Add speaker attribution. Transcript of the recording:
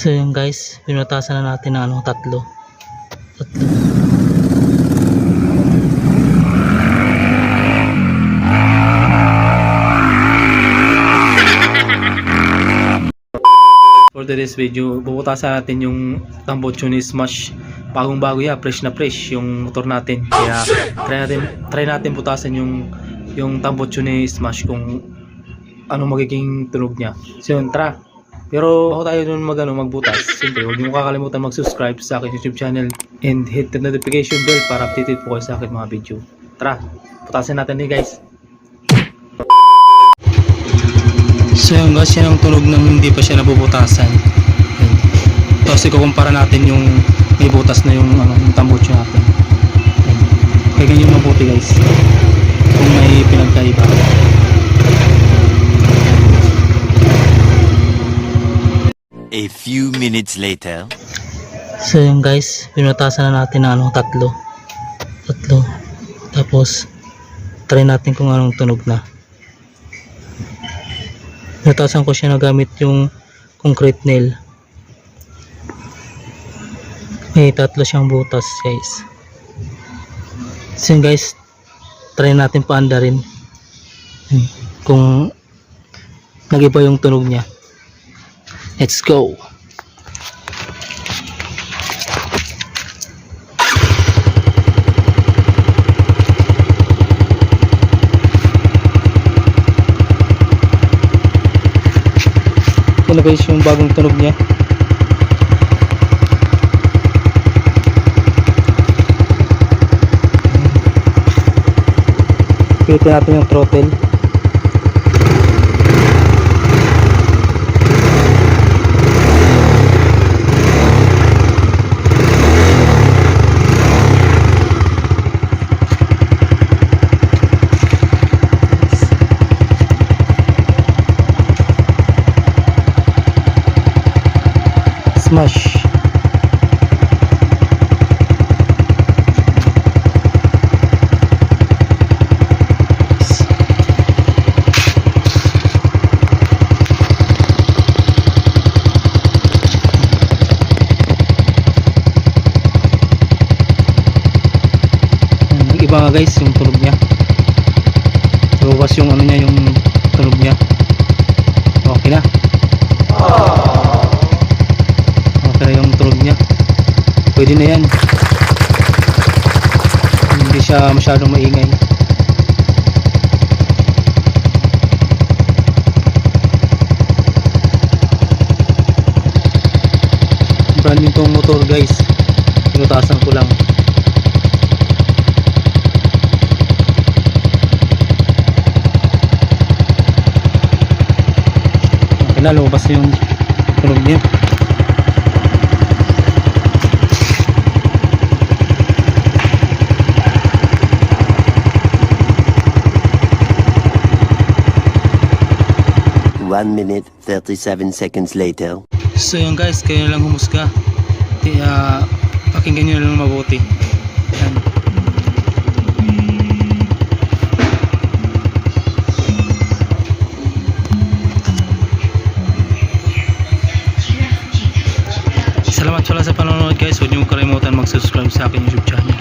Speaker 1: So yun guys, pinutasan na natin ng ano, tatlo. Tatlo. For today's video, bubutasan natin yung tambotso ni Smash. Bagong bago yan, fresh na fresh yung motor natin. Kaya try natin, try natin butasan yung yung tambotso ni Smash kung ano magiging tunog niya. So yun, tara. Pero bago tayo dun mag, ano, magbutas, siyempre huwag niyo kakalimutan mag-subscribe sa akin YouTube channel and hit the notification bell para updated po kayo sa akin mga video. Tara, butasin natin ni guys. So yung guys, yan ang tunog ng hindi pa siya nabubutasan. Yan. Tapos ikukumpara natin yung may butas na yung, ano, yung tambutso natin. Yan. Kaya ganyan mabuti guys. Kung may pinagkaiba.
Speaker 2: A few minutes later.
Speaker 1: So yung guys, pinutasan na natin ng ano, tatlo. Tatlo. Tapos, try natin kung anong tunog na. Pinutasan ko siya na gamit yung concrete nail. May tatlo siyang butas guys. So yun guys, try natin paanda rin. Hmm, Kung nagiba yung tunog niya. Let's go! Ito na guys yung bagong tunog niya. Pilitin natin yung throttle. Smash. Iba nga guys yung tunog niya. Lumabas yung ano niya yung tunog niya. Okay na. Okay tunog niya. Pwede na yan. Hindi siya masyadong maingay. Brand new tong motor guys. Pinutasan ko lang. Okay na, lumabas yung tunog niya.
Speaker 2: One minute, 37 seconds later.
Speaker 1: So yun guys, kayo lang humusga. Ah, pakinggan nyo lang mabuti. Yan. Salamat pala sa panonood guys. Huwag niyo kalimutan mag-subscribe sa akin YouTube channel.